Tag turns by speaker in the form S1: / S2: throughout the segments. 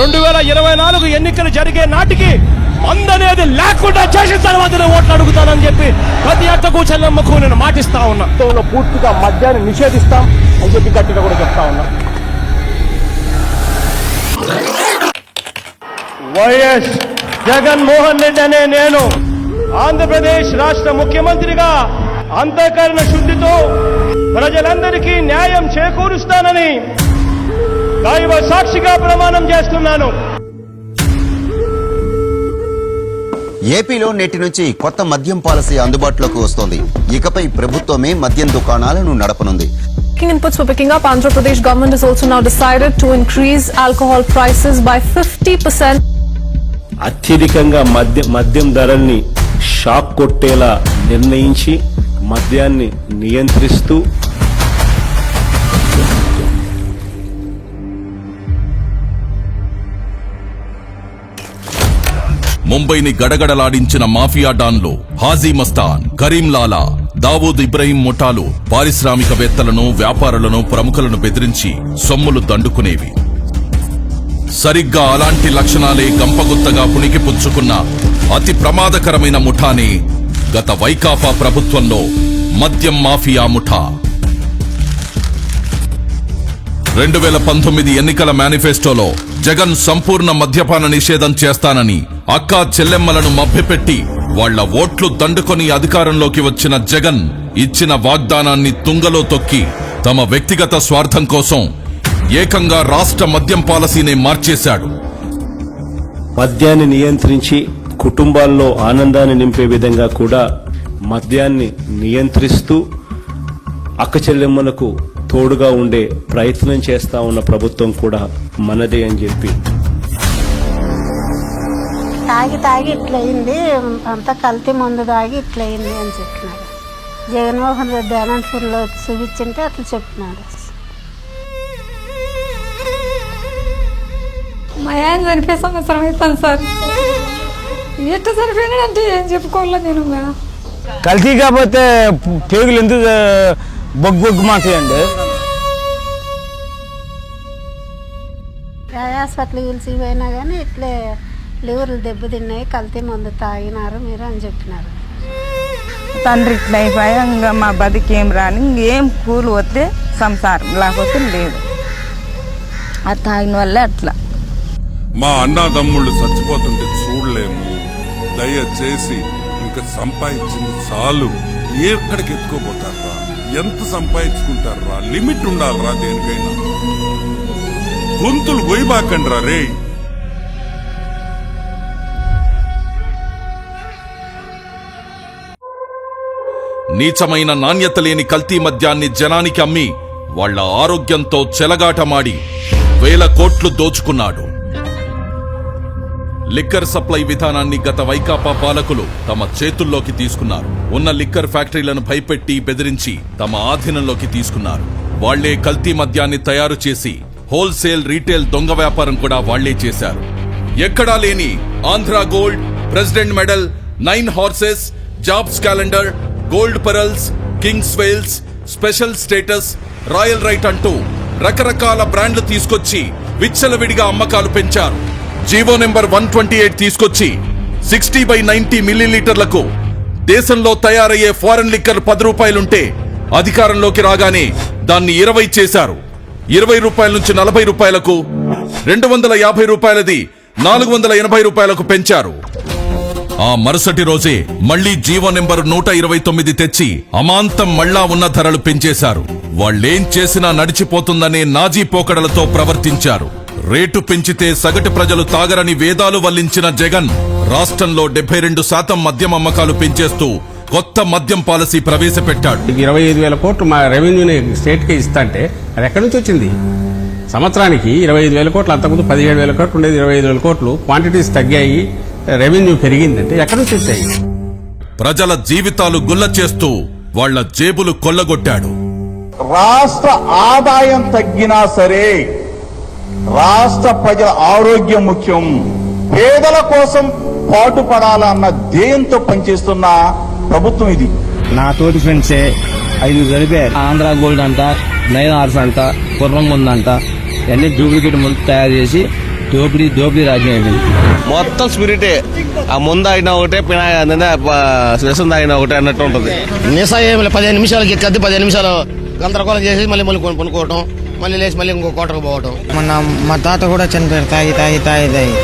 S1: రెండు వేల ఇరవై నాలుగు ఎన్నికలు జరిగే నాటికి మందనేది లేకుండా చేసిన తర్వాత ఓట్లు అడుగుతానని చెప్పి ప్రతి అక్కకు చెల్లమ్మకు నేను మాటిస్తా ఉన్నా. పూర్తిగా మద్యాన్ని నిషేధిస్తాం అని చెప్పి గట్టిగా కూడా చెప్తా ఉన్నా. వైఎస్ జగన్మోహన్ రెడ్డి అనే నేను ఆంధ్రప్రదేశ్ రాష్ట్ర ముఖ్యమంత్రిగా అంతఃకరణ శుద్ధితో ప్రజలందరికీ న్యాయం చేకూరుస్తానని దైవ సాక్షిగా ప్రమాణం చేస్తున్నాను
S2: ఏపీలో నేటి నుంచి కొత్త మద్యం పాలసీ అందుబాటులోకి వస్తోంది ఇకపై ప్రభుత్వమే మద్యం దుకాణాలను నడపనుంది
S3: inputs were picking up. Andhra Pradesh government has also now decided to increase alcohol prices by 50%.
S1: అత్యధికంగా మద్యం మద్యం ధరల్ని షాక్ కొట్టేలా నిర్ణయించి మద్యాన్ని నియంత్రిస్తూ
S4: ముంబైని గడగడలాడించిన మాఫియా డాన్లు హాజీ మస్తాన్ కరీం లాలా దావూద్ ఇబ్రహీం ముఠాలు పారిశ్రామికవేత్తలను వ్యాపారులను ప్రముఖులను బెదిరించి సొమ్ములు దండుకునేవి. సరిగ్గా అలాంటి లక్షణాలే గంపగుత్తగా పుణికి పుచ్చుకున్న అతి ప్రమాదకరమైన ముఠాని గత వైకాపా ప్రభుత్వంలో మద్యం మాఫియా ముఠా. రెండు వేల పంతొమ్మిది ఎన్నికల మేనిఫెస్టోలో జగన్ సంపూర్ణ మద్యపాన నిషేధం చేస్తానని అక్కా చెల్లెమ్మలను మభ్యపెట్టి వాళ్ళ ఓట్లు దండుకొని అధికారంలోకి వచ్చిన జగన్ ఇచ్చిన వాగ్దానాన్ని తుంగలో తొక్కి తమ వ్యక్తిగత స్వార్థం కోసం ఏకంగా రాష్ట్ర మద్యం పాలసీనే మార్చేశాడు.
S1: మద్యాన్ని నియంత్రించి కుటుంబాల్లో ఆనందాన్ని నింపే విధంగా కూడా మద్యాన్ని నియంత్రిస్తూ అక్క చెల్లెమ్మలకు తోడుగా ఉండే ప్రయత్నం చేస్తా ఉన్న ప్రభుత్వం కూడా మనదే అని చెప్పి.
S5: తాగి తాగి ఇట్లయింది అంతా కల్తీ మందు తాగి ఇట్లయింది అని చెప్పినారు. జగన్మోహన్ రెడ్డి అనంతపూర్లో చూపించింటే అట్లా చెప్పినాడు
S6: మా ఆయన చనిపోయే సంవత్సరం అవుతాను సార్. ఎట్ట చనిపోయినాడంటే ఏం చెప్పుకోవాలా నేను.
S7: కల్తీ కాకపోతే పేగులు ఎందుకు బొగ్గు బొగ్గు మాతాయండి
S5: హాస్పిటల్ పిలిచి పోయినా కానీ ఇట్లే లివర్లు దెబ్బతిన్నాయి కల్తీ మందు తాగినారు మీరు అని చెప్పినారు.
S8: తండ్రి ఇట్లా అయిపోయా ఇంకా మా బతికి ఏం రాని ఇంకేం కూలి వస్తే సంసారం లేకపోతే లేదు. అది తాగిన వల్లే అట్లా.
S9: మా అన్నదమ్ముళ్ళు చచ్చిపోతుంటే చూడలేము. దయచేసి ఇంకా సంపాదించింది చాలు. ఎక్కడికి ఎత్తుకోపోతారా ఎంత సంపాదించుకుంటారా లిమిట్ ఉండాలరా దేనికైనా. గొంతులు గొయ్యబాకండ్రా రే
S4: నీచమైన నాణ్యత లేని కల్తీ మద్యాన్ని జనానికి అమ్మి వాళ్ళ ఆరోగ్యంతో చెలగాటమాడి వేల కోట్లు దోచుకున్నాడు. లిక్కర్ సప్లై విధానాన్ని గత వైకాపా పాలకులు తమ చేతుల్లోకి తీసుకున్నారు. ఉన్న లిక్కర్ ఫ్యాక్టరీలను భయపెట్టి బెదిరించి తమ ఆధీనంలోకి తీసుకున్నారు. వాళ్ళే కల్తీ మద్యాన్ని తయారు చేసి హోల్సేల్ రీటైల్ దొంగ వ్యాపారం కూడా వాళ్ళే చేశారు. ఎక్కడా లేని Andhra gold president medal nine horses jobs calendar gold pearls kings wales special status royal right అంటూ రకరకాల బ్రాండ్లు తీసుకొచ్చి విచ్చలవిడిగా అమ్మకాలు పెంచారు. G O number one twenty eight తీసుకొచ్చి సిక్స్టీ బై నైన్టీ మిల్లీలీటర్లకు దేశంలో తయారయ్యే ఫారెన్ లిక్కర్ పది రూపాయలుంటే అధికారంలోకి రాగానే దాన్ని ఇరవై చేశారు. ఇరవై రూపాయల నుంచి నలభై రూపాయలకు రెండు వందల యాభై రూపాయలది నాలుగు వందల ఎనభై రూపాయలకు పెంచారు. ఆ మరుసటి రోజే మళ్ళీ జీవో నెంబర్ నూట ఇరవై తొమ్మిది తెచ్చి అమాంతం మళ్ళా ఉన్న ధరలు పెంచేశారు. వాళ్ళేం చేసినా నడిచిపోతుందనే నాజీ పోకడలతో ప్రవర్తించారు. రేటు పెంచితే సగటు ప్రజలు తాగరని వేదాలు వల్లించిన జగన్ రాష్ట్రంలో డెబ్బై రెండు శాతం మద్యం అమ్మకాలు పెంచేస్తూ కొత్త మద్యం పాలసీ ప్రవేశపెట్టాడు.
S10: ఇరవై ఐదు వేల కోట్లు మా రెవెన్యూని స్టేట్కి ఇస్తా అంటే అది ఎక్కడి నుంచి వచ్చింది? సంవత్సరానికి ఇరవై ఐదు వేల కోట్లు అంతకుముందు పదిహేడు వేల కోట్లు ఉండేది ఇరవై ఐదు వేల కోట్లు క్వాంటిటీస్ తగ్గాయి రెవెన్యూ పెరిగిందంటే ఎక్కడి నుంచి వచ్చాయి?
S4: ప్రజల జీవితాలు గుల్ల చేస్తూ వాళ్ళ జేబులు కొల్లగొట్టాడు.
S11: రాష్ట్ర ఆదాయం తగ్గినా సరే రాష్ట్ర ప్రజల ఆరోగ్యం ముఖ్యం. పేదల కోసం పాటుపడాలన్న ధ్యేయంతో పనిచేస్తున్న ప్రభుత్వం ఇది.
S7: నా తోటి ఫ్రెండ్సే ఐదు జరిపారు ఆంధ్ర గోల్డ్ అంట నైన్ ఆర్స్ అంట గుర్రం ఉందంట. ఇవన్నీ డూప్లికేట్ ముందు తయారు చేసి దోపిడీ దోపిడీ రాజ్యం అయిపోయింది
S1: మొత్తం స్పిరిటే. ఆ ముందు అయినా ఒకటే విషం తాగినా ఒకటే అన్నట్టు ఉంటుంది.
S7: నిసా ఏమి పదిహేను నిమిషాలకి ఎక్కద్ది పదిహేను నిమిషాలు గందరగోళం చేసి మళ్ళీ మళ్ళీ కొను- కొనుక్కోవటం మళ్ళీ లేచి మళ్ళీ ఇంకో కోటకు పోవటం.
S8: మొన్న మా తాత కూడా చనిపోయారు తాగి తాగి తాగి తాగి.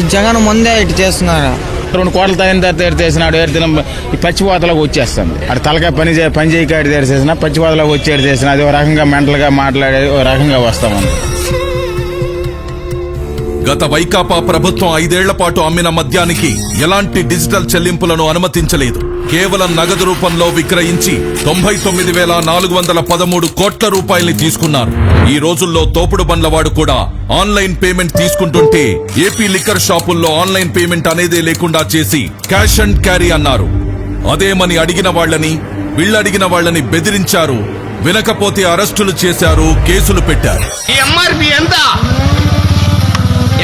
S8: ఈ జగన్ ముందే ఇటు చేస్తున్నారు?
S7: రెండు కోట్ల తగిన తర్వాత ఏడు చేసినాడు ఏడు ఈ పచ్చిపోతలకు వచ్చేస్తుంది. అటు తలకాయ పని చే పని చేయకాడు ఏడు తెరిచేసిన పచ్చిపోతలకు వచ్చేడు చేసిన అది ఒక రకంగా మెంటల్గా మాట్లాడేది ఒక రకంగా వస్తామని
S4: గత వైకాపా ప్రభుత్వం ఐదేళ్ళ పాటు అమ్మిన మద్యానికి ఎలాంటి డిజిటల్ చెల్లింపులను అనుమతించలేదు. కేవలం నగదు రూపంలో విక్రయించి తొంభై తొమ్మిది వేల నాలుగు వందల పదమూడు కోట్ల రూపాయల్ని తీసుకున్నారు. ఈ రోజుల్లో తోపుడు బండ్లవాడు కూడా ఆన్లైన్ పేమెంట్ తీసుకుంటుంటే ఏపీ లిక్కర్ షాపుల్లో ఆన్లైన్ పేమెంట్ అనేదే లేకుండా చేసి క్యాష్ అండ్ క్యారీ అన్నారు. అదేమని అడిగిన వాళ్ళని వీళ్ళడిగిన వాళ్ళని బెదిరించారు. వినకపోతే అరెస్టులు చేశారు కేసులు పెట్టారు.
S1: ఎంఆర్పి ఎంత?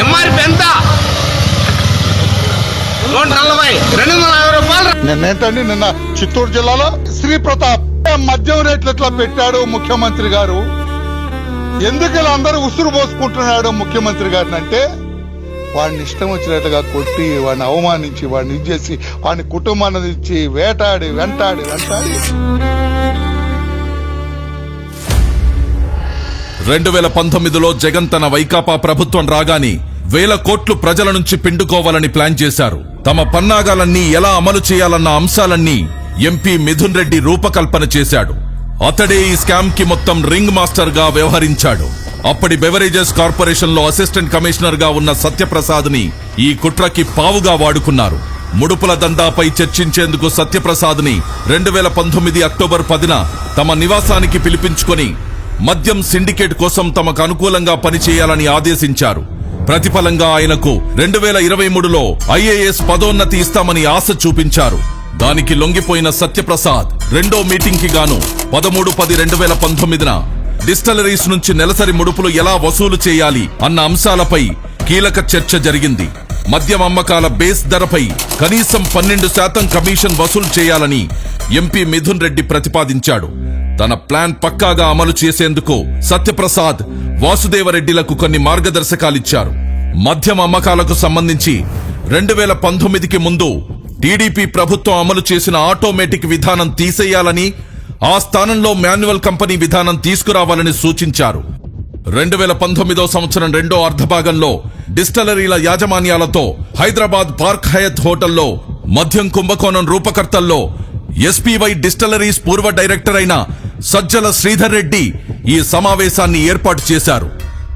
S1: ఎంఆర్పి ఎంత? నూట నలభై. రెండు వందల యాభై రూపాయలు
S11: నిన్నేంటండి నిన్న చిత్తూరు జిల్లాలో? శ్రీ ప్రతాప్ మద్యం రేట్లు ఎట్లా పెట్టాడు ముఖ్యమంత్రి గారు? ఎందుకు ఇలా అందరూ ఉసురు పోసుకుంటున్నాడు ముఖ్యమంత్రి గారిని అంటే వాడిని ఇష్టం వచ్చినట్టుగా కొట్టి వాడిని అవమానించి వాడిని ఇచ్చేసి వాడిని కుటుంబాన్ని ఇచ్చి వేటాడి వెంటాడి వెంటాడి.
S4: రెండు వేల పంతొమ్మిదిలో జగన్ తన వైకాపా ప్రభుత్వం రాగానే వేల కోట్లు ప్రజల నుంచి పిండుకోవాలని ప్లాన్ చేశారు. తమ పన్నాగాలన్నీ ఎలా అమలు చేయాలన్న అంశాలన్నీ ఎంపీ మిథున్ రెడ్డి రూపకల్పన చేశాడు. అతడే ఈ స్కామ్కి మొత్తం రింగ్ మాస్టర్గా వ్యవహరించాడు. అప్పటి బెవరేజెస్ కార్పొరేషన్లో అసిస్టెంట్ కమిషనర్గా ఉన్న సత్యప్రసాద్ని ఈ కుట్రకి పావుగా వాడుకున్నారు. ముడుపుల దందాపై చర్చించేందుకు సత్యప్రసాద్ని రెండు వేల పంతొమ్మిది అక్టోబర్ పదిన తమ నివాసానికి పిలిపించుకొని మద్యం సిండికేట్ కోసం తమకు అనుకూలంగా పనిచేయాలని ఆదేశించారు. ప్రతిఫలంగా ఆయనకు రెండు వేల ఇరవై మూడులో ఐఏఎస్ పదోన్నతి ఇస్తామని ఆశ చూపించారు. దానికి లొంగిపోయిన సత్యప్రసాద్ రెండో మీటింగ్కి గాను పదమూడు పది రెండు వేల పంతొమ్మిదిన డిస్టలరీస్ నుంచి నెలసరి ముడుపులు ఎలా వసూలు చేయాలి అన్న అంశాలపై కీలక చర్చ జరిగింది. మద్యం అమ్మకాల బేస్ ధరపై కనీసం పన్నెండు శాతం కమిషన్ వసూలు చేయాలని ఎంపీ మిథున్ రెడ్డి ప్రతిపాదించాడు. తన ప్లాన్ పక్కాగా అమలు చేసేందుకు సత్యప్రసాద్ వాసుదేవరెడ్డిలకు కొన్ని మార్గదర్శకాలిచ్చారు. మద్యం అమ్మకాలకు సంబంధించి రెండు వేల పంతొమ్మిదికి ముందు టీడీపీ ప్రభుత్వం అమలు చేసిన ఆటోమేటిక్ విధానం తీసేయాలని ఆ స్థానంలో మాన్యువల్ కంపెనీ విధానం తీసుకురావాలని సూచించారు. రెండు వేల పంతొమ్మిదో సంవత్సరం రెండో అర్ధభాగంలో డిస్టలరీల యాజమాన్యాలతో హైదరాబాద్ పార్క్ హయత్ హోటల్లో మద్యం కుంభకోణం రూపకర్తల్లో ఎస్పీవై డిస్టలరీస్ పూర్వ డైరెక్టర్ అయిన సజ్జల శ్రీధర్ రెడ్డి ఈ సమావేశాన్ని ఏర్పాటు చేశారు.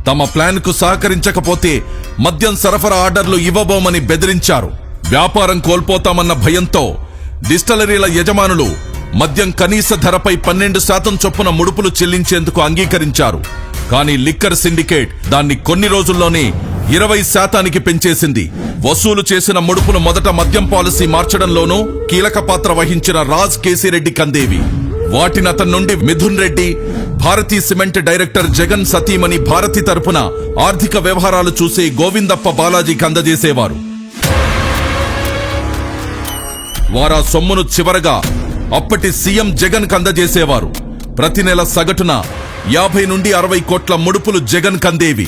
S4: తమ ప్లాన్కు సహకరించకపోతే మద్యం సరఫరా ఆర్డర్లు ఇవ్వబోమని బెదిరించారు. వ్యాపారం కోల్పోతామన్న భయంతో డిస్టలరీల యజమానులు మద్యం కనీస ధరపై పన్నెండు శాతం చొప్పున ముడుపులు చెల్లించేందుకు అంగీకరించారు. కానీ లిక్కర్ సిండికేట్ దాన్ని కొన్ని రోజుల్లోనే ఇరవై శాతానికి పెంచేసింది. వసూలు చేసిన ముడుపును మొదట మద్యం పాలసీ మార్చడంలోనూ కీలక పాత్ర వహించిన రాజ్ కేసిరెడ్డి కందేవి. వాటిని అతని నుండి మిథున్ రెడ్డి భారతీ సిమెంట్ డైరెక్టర్ జగన్ సతీమణి భారతి తరపున ఆర్థిక వ్యవహారాలు చూసే గోవిందప్ప బాలాజీకి అందజేసేవారు. వారా సొమ్మును చివరగా అప్పటి సీఎం జగన్ కందజేసేవారు ప్రతి నెల సగటున యాభై నుండి అరవై కోట్ల ముడుపులు జగన్ కందేవి.